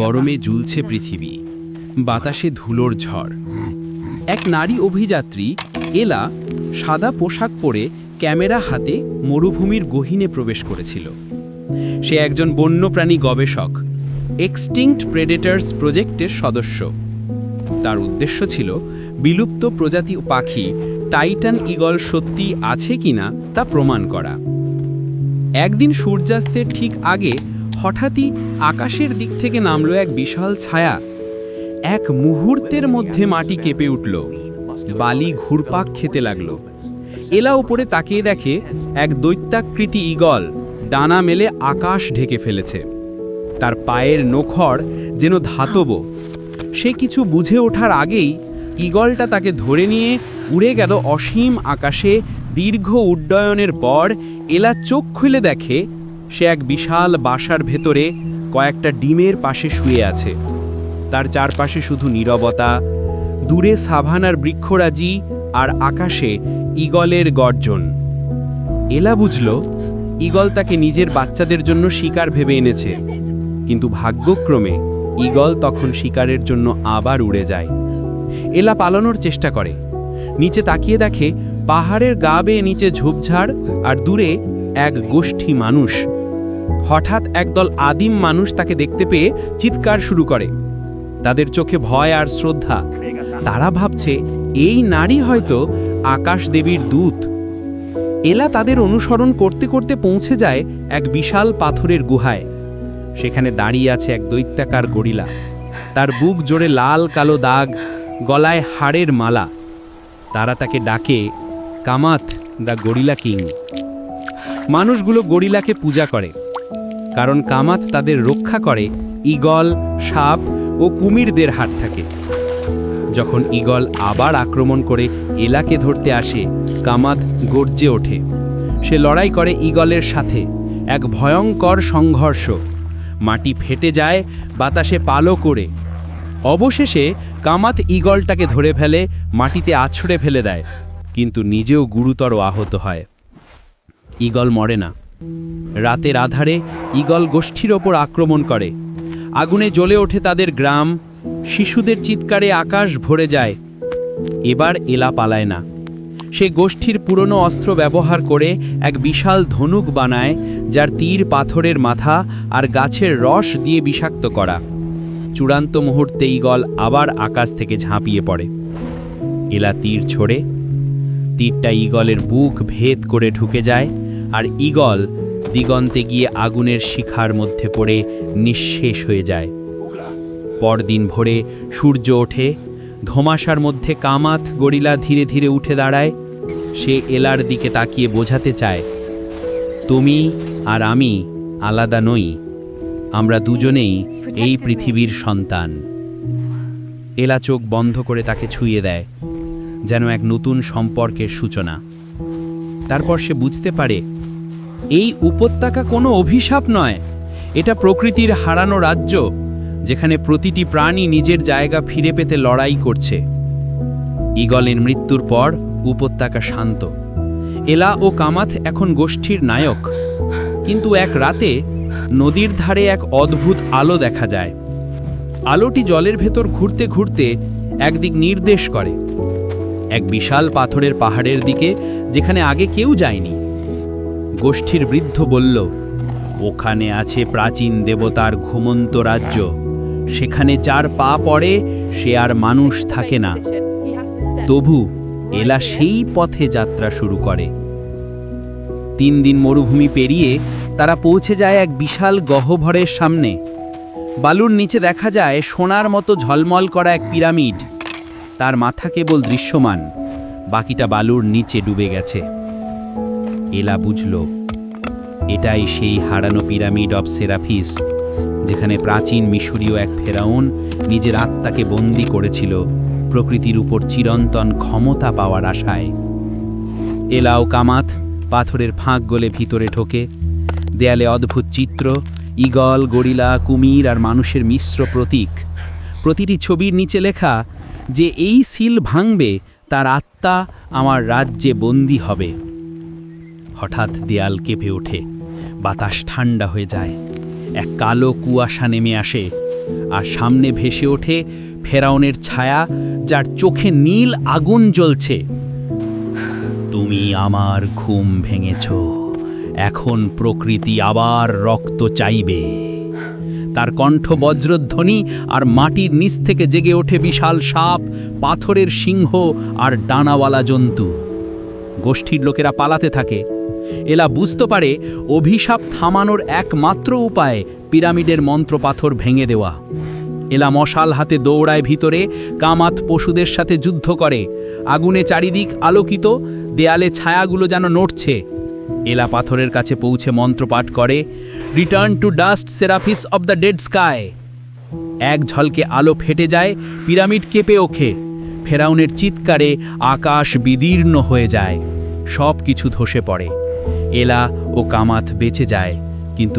গরমে ঝুলছে পৃথিবী। বাতাসে ধুলোর ঝড়। এক নারী অভিযাত্রী, এলা, সাদা পোশাক পরে ক্যামেরা হাতে মরুভূমির গহীনে প্রবেশ করেছিল। সে একজন বন্যপ্রাণী গবেষক, এক্সটিংক্ট প্রেডেটার্স প্রজেক্টের সদস্য। তার উদ্দেশ্য ছিল, বিলুপ্ত প্রজাতি পাখি, টাইটান ইগল সত্যি আছে কিনা তা প্রমাণ করা। একদিন সূর্যাস্তের ঠিক আগে হঠাৎই আকাশের দিক থেকে নামলো এক বিশাল ছায়া। এক মুহূর্তের মধ্যে মাটি কেঁপে উঠল। বালি ঘুরপাক খেতে লাগল। এলা উপরে তাকিয়ে দেখে এক দৈত্যাকৃতি ঈগল ডানা মেলে আকাশ ঢেকে ফেলেছে। তার পায়ের নখর যেন ধাতব। সে কিছু বুঝে ওঠার আগেই ঈগলটা তাকে ধরে নিয়ে উড়ে গেল অসীম আকাশে দীর্ঘ উড্ডয়নের পর এলা চোখ খুলে দেখে সে এক বিশাল বাসার ভেতরে কয়েকটা ডিমের পাশে শুয়ে আছে। তার চারপাশে শুধু নীরবতা, দূরে সাভানার বৃক্ষরাজি আর আকাশে ঈগলের গর্জন। এলা বুঝল, ঈগল তাকে নিজের বাচ্চাদের জন্য শিকার ভেবে এনেছে, কিন্তু ভাগ্যক্রমে ঈগল তখন শিকারের জন্য আবার উড়ে যায়। এলা পালানোর চেষ্টা করে। নিচে তাকিয়ে দেখে পাহাড়ের গা বেয়ে নিচে ঝোপঝাড় আর দূরে এক গোষ্ঠী মানুষ হঠাৎ একদল আদিম মানুষ তাকে দেখতে পেয়ে চিৎকার শুরু করে। তাদের চোখে ভয় আর শ্রদ্ধা। তারা ভাবছে, এই নারী হয়তো আকাশ দেবীর দূত। এলা তাদের অনুসরণ করতে করতে পৌঁছে যায় এক বিশাল পাথরের গুহায়। সেখানে দাঁড়িয়ে আছে এক দৈত্যাকার গরিলা। তার বুক জোরে লাল কালো দাগ, গলায় হাড়ের মালা। তারা তাকে ডাকে কামাত দ্য গরিলা কিং। মানুষগুলো গরিলাকে পূজা করে। কারণ কামাত তাদের রক্ষা করে, ঈগল, সাপ ও কুমিরদের হাত থাকে। যখন ঈগল আবার আক্রমণ করে এলাকে ধরতে আসে, কামাত গর্জে ওঠে। সে লড়াই করে ঈগলের সাথে, এক ভয়ঙ্কর সংঘর্ষ। মাটি ফেটে যায়, বাতাসে পালো করে। অবশেষে কামাত ঈগলটাকে ধরে ফেলে, মাটিতে আছড়ে ফেলে দেয়, কিন্তু নিজেও গুরুতর আহত হয়। ঈগল মরে না। রাতের আধারে ঈগল গোষ্ঠীর ওপর আক্রমণ করে। আগুনে জ্বলে ওঠে তাদের গ্রাম, শিশুদের চিৎকারে আকাশ ভরে যায়, এবার এলা পালায় না। সে গোষ্ঠীর পুরনো অস্ত্র ব্যবহার করে এক বিশাল ধনুক বানায়, যার তীর পাথরের মাথা আর গাছের রস দিয়ে বিষাক্ত করা। চূড়ান্ত মুহূর্তে ঈগল আবার আকাশ থেকে ঝাঁপিয়ে পড়ে। এলা তীর ছোড়ে। তীরটা ঈগলের বুক ভেদ করে ঢুকে যায়, আর ঈগল দিগন্তে গিয়ে আগুনের শিখার মধ্যে পড়ে নিঃশেষ হয়ে যায়। পরদিন ভোরে সূর্য ওঠে ধোমাশার মধ্যে কামাত গরিলা ধীরে ধীরে উঠে দাঁড়ায়। সে এলার দিকে তাকিয়ে বোঝাতে চায়, তুমি আর আমি আলাদা নই, আমরা দুজনেই এই পৃথিবীর সন্তান। এলা চোখ বন্ধ করে তাকে ছুঁয়ে দেয়, যেন এক নতুন সম্পর্কের সূচনা। তারপর সে বুঝতে পারে এই উপত্যকা কোনো অভিশাপ নয়। এটা প্রকৃতির হারানো রাজ্য, যেখানে প্রতিটি প্রাণী নিজের জায়গা ফিরে পেতে লড়াই করছে। ঈগলের মৃত্যুর পর উপত্যকা শান্ত। এলা ও কামাথ এখন গোষ্ঠীর নায়ক। কিন্তু এক রাতে নদীর ধারে এক অদ্ভুত আলো দেখা যায়। আলোটি জলের ভেতর ঘুরতে ঘুরতে একদিক নির্দেশ করে। এক বিশাল পাথরের পাহাড়ের দিকে, যেখানে আগে কেউ যায়নি। গোষ্ঠীর বৃদ্ধ বলল, ওখানে আছে প্রাচীন দেবতার ঘুমন্ত রাজ্য। সেখানে যার পা পড়ে, সে আর মানুষ থাকে না। তবু এলা সেই পথে যাত্রা শুরু করে। তিন দিন মরুভূমি পেরিয়ে তারা পৌঁছে যায় এক বিশাল গহ্বরের সামনে। বালুর নিচে দেখা যায় সোনার মতো ঝলমল করা এক পিরামিড। তার মাথা কেবল দৃশ্যমান, বাকিটা বালুর নিচে ডুবে গেছে। এলা বুঝল, এটাই সেই হারানো পিরামিড অব সেরাফিস, যেখানে প্রাচীন মিশরীয় এক ফেরাউন নিজের আত্মাকে বন্দি করেছিল প্রকৃতির উপর চিরন্তন ক্ষমতা পাওয়ার আশায়। এলাও কামাত, পাথরের ফাঁক গলে ভিতরে ঢোকে। দেয়ালে অদ্ভুত চিত্র, ঈগল, গরিলা, কুমির আর মানুষের মিশ্র প্রতীক। প্রতিটি ছবির নিচে লেখা যে এই সিল ভাঙবে, তার আত্মা আমার রাজ্যে বন্দী হবে। হঠাৎ দেয়াল কেঁপে ওঠে। বাতাস ঠান্ডা হয়ে যায়। এক কালো কুয়াশা নেমে আসে আর সামনে ভেসে ওঠে ফেরাউনের ছায়া যার চোখে নীল আগুন জ্বলছে। তুমি আমার ঘুম ভেঙেছ। এখন প্রকৃতি আবার রক্ত চাইবে। তার কণ্ঠ বজ্রধ্বনি আর মাটির নিচ থেকে জেগে ওঠে বিশাল সাপ, পাথরের সিংহ আর ডানাওয়ালা জন্তু। গোষ্ঠীর লোকেরা পালাতে থাকে। এলা বুঝতে পারে অভিশাপ থামানোর একমাত্র উপায় পিরামিডের মন্ত্রপাথর ভেঙে দেওয়া। এলা মশাল হাতে দৌড়ায় ভিতরে, কামাত পশুদের সাথে যুদ্ধ করে। আগুনে চারিদিক আলোকিত, দেয়ালে ছায়াগুলো যেন নড়ছে। এলা পাথরের কাছে পৌঁছে মন্ত্রপাঠ করে return to dust seraphis of the dead sky এক ঝলকে আলো ফেটে যায়, পিরামিড কেঁপে ওখে ফেরাউনের চিৎকারে আকাশ বিদীর্ণ হয়ে যায়। সব কিছু ধসে পড়ে। এলা ও কামাত বেঁচে যায় কিন্তু